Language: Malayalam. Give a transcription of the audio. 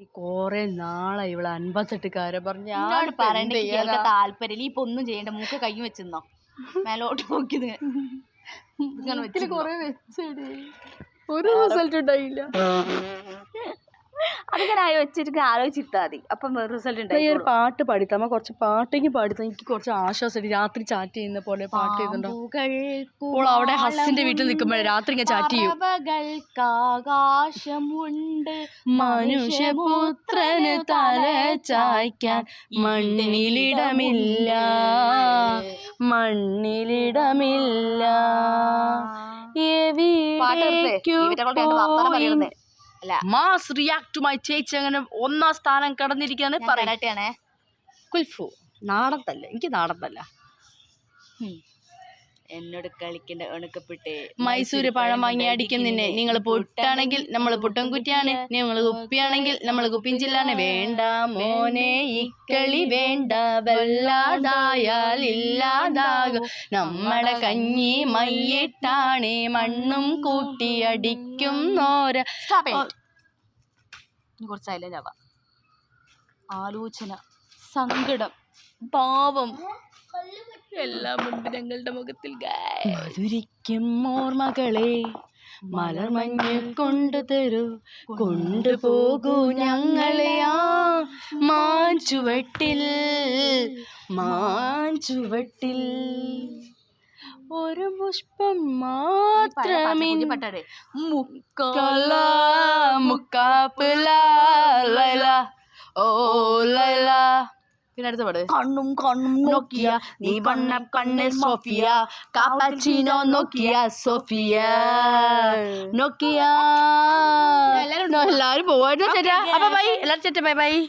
ഈ കൊറേ നാളായി ഇവിടെ അൻപത്തെട്ടുകാരെ പറഞ്ഞ എന്നോട് പറയണ്ട കേൾക്കാൻ താല്പര്യം ഇപ്പൊ ഒന്നും ചെയ്യണ്ട. മൂക്ക് കൈ വെച്ചിരുന്നോ മേലോട്ട് നോക്കിയത്? കൊറേ വെച്ചടി. ഒരു റിസൾട്ട് ഉണ്ടായില്ല. അതിങ്ങനെ വെച്ചിട്ട് ആലോചിച്ചിരുത്താ മതി അപ്പം റിസൾട്ട് ഉണ്ടായി ഈ ഒരു പാട്ട് പാടിത്തമ്മ കുറച്ച് പാട്ടെങ്കിൽ പാടിത്ത. എനിക്ക് കുറച്ച് ആശ്വാസം രാത്രി ചാറ്റ് ചെയ്യുന്ന പോലെ പാട്ട് ചെയ്തിട്ടുണ്ടോ അവിടെ ഹസ്സിന്റെ വീട്ടിൽ നിൽക്കുമ്പോഴേ രാത്രി ഞാൻ ചാറ്റ് ചെയ്യും. പറവകൾക്കാകാശമുണ്ട്. മനുഷ്യപുത്രന് തല ചായ്ക്കാൻ മണ്ണിലിടമില്ല. മണ്ണിലിടമില്ല. പാട്ട് മാസ് റിയാക്ട് ടു മൈ ചേച്ചി അങ്ങനെ ഒന്നാം സ്ഥാനം കടന്നിരിക്കാണ് പറയുന്നത് കുൽഫു. നാടത്തല്ല എനിക്ക് നാടത്തല്ല എന്നോട് കളിക്കണ്ട ഉണക്കപ്പെട്ടേ മൈസൂര് പഴം വാങ്ങി അടിക്കും നിന്നെ നിങ്ങൾ പൊട്ടാണെങ്കിൽ നമ്മൾ പുട്ടൻ കുറ്റിയാണ് നിങ്ങൾ കുപ്പിയാണെങ്കിൽ നമ്മൾ കുപ്പിഞ്ചില്ലാണ് വേണ്ട. മോനെ ഇക്കളി വേണ്ട. വല്ലാതായാൽ ഇല്ലാതാകും. നമ്മളെ കഞ്ഞി മയ്യിട്ടാണ് മണ്ണും കൂട്ടി അടിക്കും നോര. കുറച്ച് ആവാം. ആലോചന സങ്കടം പാവം. എല്ലാം ഉണ്ട് ഞങ്ങളുടെ മുഖത്തിൽ. മധുരിക്കും ഓർമ്മകളെ മലർമഞ്ഞ് കൊണ്ടു തരൂ കൊണ്ടുപോകൂ ഞങ്ങളെ ആ മാഞ്ചുവട്ടിൽ മാഞ്ചുവട്ടിൽ ഒരു പുഷ്പം മാത്രമേ പാട്ട് മാത്രമിൻ പുതിയ മുക്ക കല മുക്കാപ്പില ലൈല ഓ ലൈല. പിന്നെ അടുത്ത പാട്. കണ്ണും കണ്ണും നോക്കിയ നീ വണ്ണ കണ്ണിൽ സോഫിയ കാപ്പച്ചിനോ നോക്കിയ സോഫിയ. നോക്കിയ. എല്ലാരും പോവാ. ചേട്ടാ അപ്പൊ ബൈ എല്ലാരും ചേട്ടാ ബൈ ബൈ